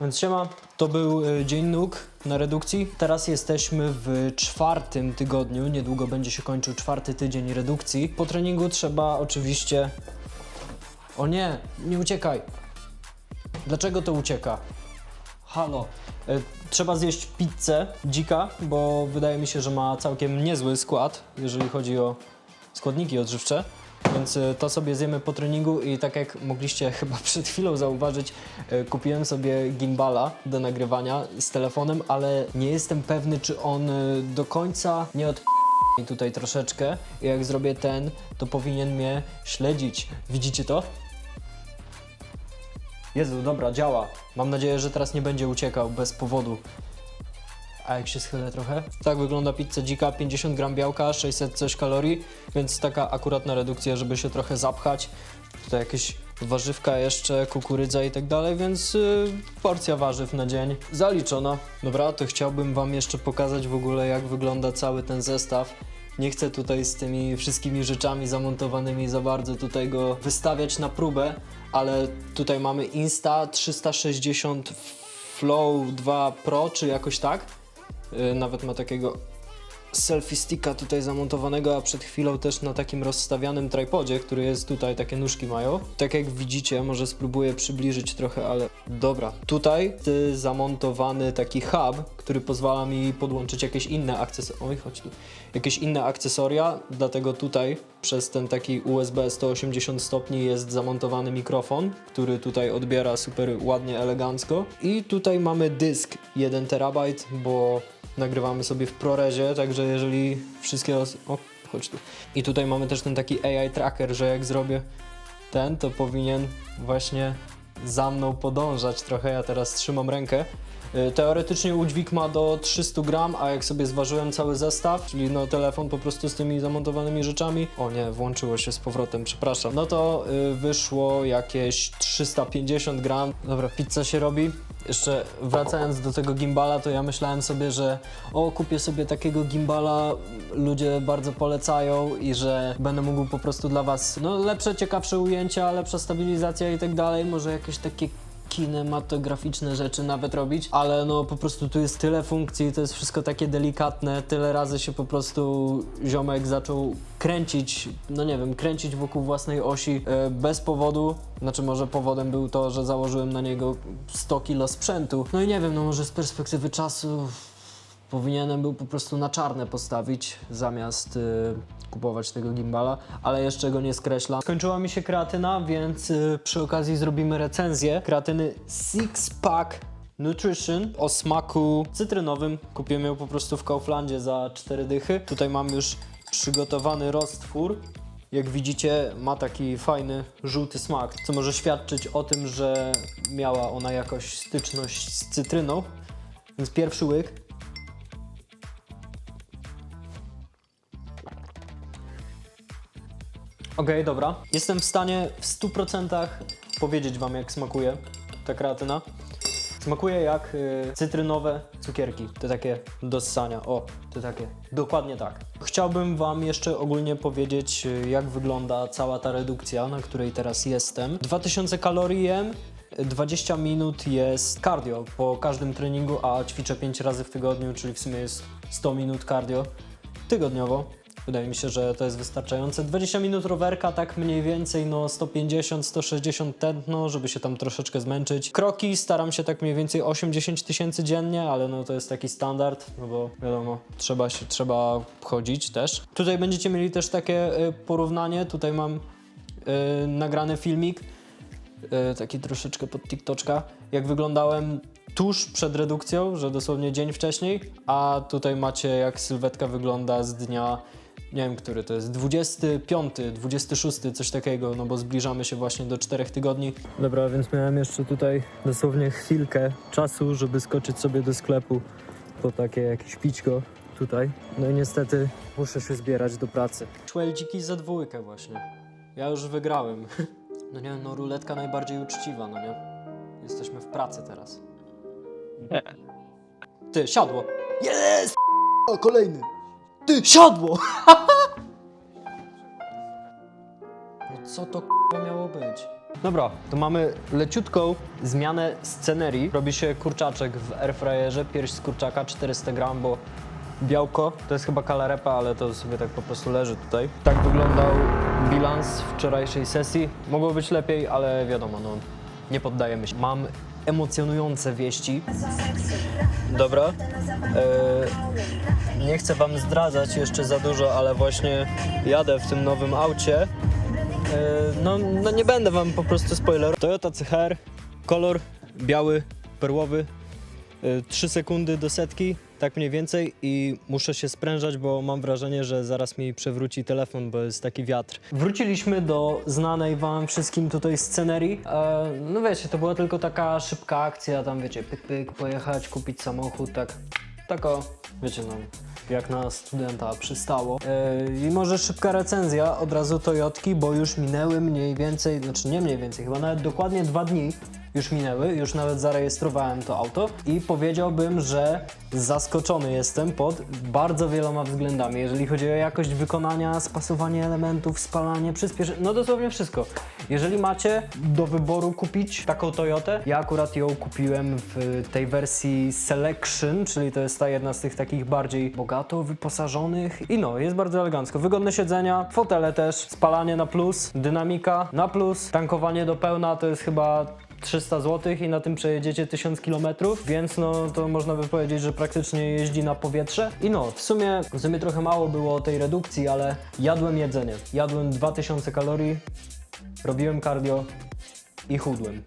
Więc siema, to był y, dzień nóg na redukcji. Teraz jesteśmy w czwartym tygodniu, niedługo będzie się kończył czwarty tydzień redukcji. Po treningu trzeba oczywiście... O nie, nie uciekaj. Dlaczego to ucieka? Halo. Y, Trzeba zjeść pizzę dzika, bo wydaje mi się, że ma całkiem niezły skład, jeżeli chodzi o składniki odżywcze. Więc y, to sobie zjemy po treningu i tak jak mogliście chyba przed chwilą zauważyć, y, kupiłem sobie gimbala do nagrywania z telefonem, ale nie jestem pewny, czy on y, do końca nie od tutaj troszeczkę. I jak zrobię ten, to powinien mnie śledzić. Widzicie to? Jezu, dobra, działa. Mam nadzieję, że teraz nie będzie uciekał bez powodu. A jak się schylę trochę? Tak wygląda pizza dzika, 50 gram białka, 600 coś kalorii, więc taka akuratna redukcja, żeby się trochę zapchać. Tutaj jakieś warzywka jeszcze, kukurydza i tak dalej, więc yy, porcja warzyw na dzień zaliczona. Dobra, to chciałbym Wam jeszcze pokazać w ogóle jak wygląda cały ten zestaw. Nie chcę tutaj z tymi wszystkimi rzeczami zamontowanymi za bardzo tutaj go wystawiać na próbę, ale tutaj mamy Insta 360 Flow 2 Pro, czy jakoś tak. Yy, nawet ma takiego selfie sticka tutaj zamontowanego, a przed chwilą też na takim rozstawianym tripodzie, który jest tutaj, takie nóżki mają. Tak jak widzicie, może spróbuję przybliżyć trochę, ale dobra. Tutaj y, zamontowany taki hub, który pozwala mi podłączyć jakieś inne akcesoria. Oj, chodź tu. Jakieś inne akcesoria, dlatego tutaj przez ten taki USB 180 stopni jest zamontowany mikrofon, który tutaj odbiera super ładnie, elegancko. I tutaj mamy dysk 1 terabajt, bo nagrywamy sobie w ProResie, także jeżeli wszystkie os- O, chodź tu. I tutaj mamy też ten taki AI tracker, że jak zrobię ten, to powinien właśnie za mną podążać trochę. Ja teraz trzymam rękę. Y, Teoretycznie udźwig ma do 300 gram, a jak sobie zważyłem cały zestaw, czyli no telefon po prostu z tymi zamontowanymi rzeczami, o nie, włączyło się z powrotem, przepraszam, no to y, wyszło jakieś 350 gram. Dobra, pizza się robi. Jeszcze wracając do tego gimbala, to ja myślałem sobie, że o, kupię sobie takiego gimbala, ludzie bardzo polecają i że będę mógł po prostu dla was, no lepsze, ciekawsze ujęcia, lepsza stabilizacja i tak dalej, może jakieś takie kinematograficzne rzeczy nawet robić, ale no po prostu tu jest tyle funkcji, to jest wszystko takie delikatne, tyle razy się po prostu ziomek zaczął kręcić, no nie wiem, kręcić wokół własnej osi e, bez powodu, znaczy może powodem był to, że założyłem na niego 100 kilo sprzętu, no i nie wiem, no może z perspektywy czasu powinienem był po prostu na czarne postawić zamiast y, kupować tego gimbala, ale jeszcze go nie skreślam. Skończyła mi się kreatyna, więc y, przy okazji zrobimy recenzję kreatyny Six Pack Nutrition o smaku cytrynowym. Kupiłem ją po prostu w Kauflandzie za 4 dychy. Tutaj mam już przygotowany roztwór. Jak widzicie, ma taki fajny, żółty smak, co może świadczyć o tym, że miała ona jakoś styczność z cytryną. Więc pierwszy łyk. Okej, dobra. Jestem w stanie w 100% powiedzieć Wam, jak smakuje ta kreatyna. Smakuje jak y, cytrynowe cukierki, te takie do ssania. O, te takie. Dokładnie tak. Chciałbym Wam jeszcze ogólnie powiedzieć, y, jak wygląda cała ta redukcja, na której teraz jestem. 2000 kalorii jem, 20 minut jest cardio po każdym treningu, a ćwiczę 5 razy w tygodniu, czyli w sumie jest 100 minut cardio tygodniowo. Wydaje mi się, że to jest wystarczające. 20 minut rowerka, tak mniej więcej, no 150-160 tętno, żeby się tam troszeczkę zmęczyć. Kroki staram się tak mniej więcej 8-10 tysięcy dziennie, ale no to jest taki standard, no bo wiadomo, trzeba się, trzeba chodzić też. Tutaj będziecie mieli też takie y, porównanie, tutaj mam y, nagrany filmik, y, taki troszeczkę pod TikToczka, jak wyglądałem tuż przed redukcją, że dosłownie dzień wcześniej, a tutaj macie jak sylwetka wygląda z dnia, nie wiem który to jest, 25, 26, coś takiego, no bo zbliżamy się właśnie do 4 tygodni. Dobra, więc miałem jeszcze tutaj dosłownie chwilkę czasu, żeby skoczyć sobie do sklepu po takie jakieś pićko tutaj. No i niestety muszę się zbierać do pracy. Czweldziki za dwójkę właśnie. Ja już wygrałem. No nie, no ruletka najbardziej uczciwa, no nie? Jesteśmy w pracy teraz. Ty, siadło! Jest! O, kolejny! Ty, siadło! No co to k***a miało być? Dobra, to mamy leciutką zmianę scenerii. Robi się kurczaczek w airfryerze, pierś z kurczaka 400 gram, bo białko, to jest chyba kalarepa, ale to sobie tak po prostu leży tutaj. Tak wyglądał bilans wczorajszej sesji. Mogło być lepiej, ale wiadomo, no nie poddajemy się. Mam emocjonujące wieści. Dobra. E, nie chcę wam zdradzać jeszcze za dużo, ale właśnie jadę w tym nowym aucie. E, no, no nie będę wam po prostu spoiler. Toyota CHR, kolor biały, perłowy. 3 sekundy do setki, tak mniej więcej i muszę się sprężać, bo mam wrażenie, że zaraz mi przewróci telefon, bo jest taki wiatr. Wróciliśmy do znanej wam wszystkim tutaj scenerii. E, no wiecie, to była tylko taka szybka akcja, tam wiecie, pyk pyk, pojechać, kupić samochód, tak, tako, wiecie no, jak na studenta przystało. E, I może szybka recenzja od razu Toyotki, bo już minęły mniej więcej, znaczy nie mniej więcej, chyba nawet dokładnie dwa dni już minęły, już nawet zarejestrowałem to auto i powiedziałbym, że zaskoczony jestem pod bardzo wieloma względami, jeżeli chodzi o jakość wykonania, spasowanie elementów, spalanie, przyspieszenie, no dosłownie wszystko. Jeżeli macie do wyboru kupić taką Toyotę, ja akurat ją kupiłem w tej wersji Selection, czyli to jest ta jedna z tych takich bardziej bogato wyposażonych i no, jest bardzo elegancko. Wygodne siedzenia, fotele też, spalanie na plus, dynamika na plus, tankowanie do pełna to jest chyba 300 zł i na tym przejedziecie 1000 km, więc no to można by powiedzieć, że praktycznie jeździ na powietrze. I no, w sumie, w sumie trochę mało było tej redukcji, ale jadłem jedzenie. Jadłem 2000 kalorii, robiłem cardio i chudłem.